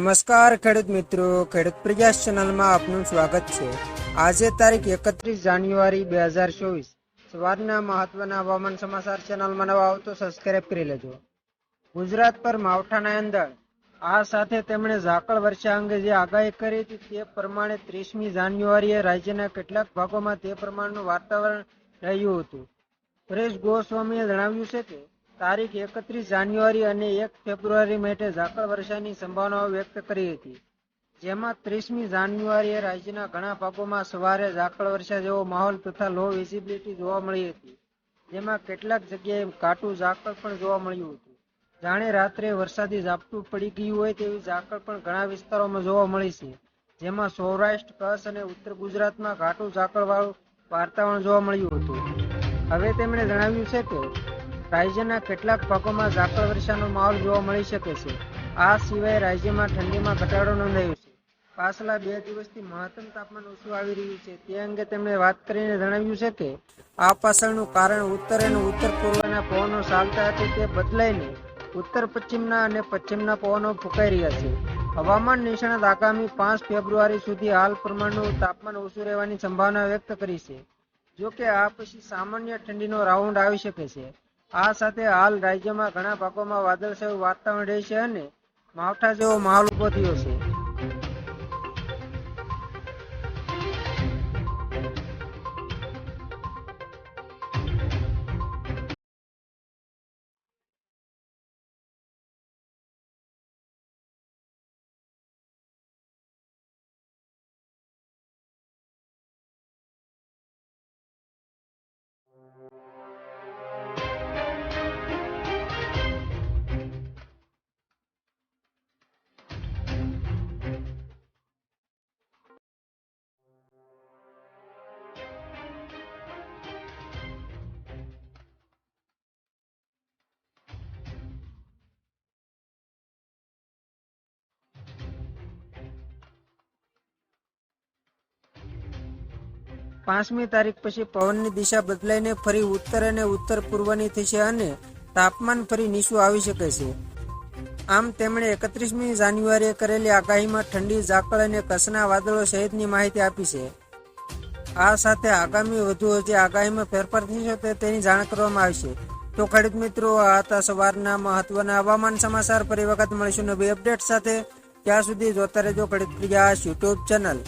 નમસ્કાર, ખેડૂત મિત્રો. ખેડૂત પ્રયાસ ચેનલમાં આપનું સ્વાગત છે. આજે તારીખ એકત્રીસ જાન્યુઆરી બે હજાર ચોવીસ. સવારના મહત્વના હવામાન સમાચાર ચેનલમાં નવા આવતો સબસ્ક્રાઇબ કરી લેજો. ગુજરાત પર માવઠાના અંદર આ સાથે તેમણે ઝાકળ વર્ષા અંગે જે આગાહી કરી હતી તે પ્રમાણે ત્રીસમી જાન્યુઆરીએ રાજ્યના કેટલાક ભાગોમાં તે પ્રમાણનું વાતાવરણ રહ્યું હતું. પરેશ ગોસ્વામીએ જણાવ્યું છે કે તારીખ એકત્રીસ જાન્યુઆરી અને એક ફેબ્રુઆરી માટે ઝાકળ વર્ષાની સંભાવનાઓ વ્યક્ત કરી હતી. જેમાં ત્રીસમી જાન્યુઆરીએ રાજ્યના ઘણા ભાગોમાં સવારે ઝાકળ વર્ષા જેવો માહોલ તથા લો વિઝિબિલિટી જોવા મળી હતી. જેમાં કેટલાક જગ્યાએ ઘાટું ઝાકળ પણ જોવા મળ્યું હતું. જાણે રાત્રે વરસાદી ઝાપટું પડી ગયું હોય તેવી ઝાકળ પણ ઘણા વિસ્તારોમાં જોવા મળી છે. જેમાં સૌરાષ્ટ્ર, કચ્છ અને ઉત્તર ગુજરાતમાં ઘાટું ઝાકળવાળું વાતાવરણ જોવા મળ્યું હતું. હવે તેમણે જણાવ્યું છે કે રાજ્યના કેટલાક ભાગોમાં ઝાકળ વર્ષાનો માહોલ જોવા મળી શકે છે. આ સિવાય રાજ્યમાં ઠંડીમાં ઘટાડો નોંધાયો છે. પાછલા બે દિવસથી મહત્તમ તાપમાન ઓછું આવી રહ્યું છે. તે અંગે તેમણે વાત કરીને જણાવ્યું છે કે, આ પાછળનું કારણ ઉત્તર અને ઉત્તર પૂર્વના પવનો ચાલતા હતી તે બદલાઈને ઉત્તર પશ્ચિમના અને પશ્ચિમના પવનો ફૂંકાઈ રહ્યા છે. હવામાન નિષ્ણાત આગામી પાંચ ફેબ્રુઆરી સુધી હાલ પ્રમાણનું તાપમાન ઓછું રહેવાની સંભાવના વ્યક્ત કરી છે. જો કે આ પછી સામાન્ય ઠંડીનો રાઉન્ડ આવી શકે છે. આ સાથે હાલ રાજ્યમાં ઘણા ભાગોમાં વાદળછાયું વાતાવરણ રહેશે અને માવઠા જેવો માહોલ ઊભો થયો છે. પાંચમી તારીખ પછી પવનની દિશા બદલાઈને ફરી ઉત્તર અને ઉત્તર પૂર્વની થશે અને તાપમાન ફરી નીચું આવી શકે છે. આમ તેમણે એકત્રીસમી જાન્યુઆરીએ કરેલી આગાહીમાં ઠંડી, ઝાકળ અને કસના વાદળો સહિતની માહિતી આપી છે. આ સાથે આગામી વધુ જે આગાહીમાં ફેરફાર થશે તે તેની જાણ કરવામાં આવશે. તો ખેડૂત મિત્રો, આ હતા સવારના મહત્વના હવામાન સમાચાર. ફરી વખત મળીશું નવી અપડેટ સાથે. ત્યાં સુધી જોતા રહેજો ખેડૂત પ્રિયાસ યુટ્યુબ ચેનલ.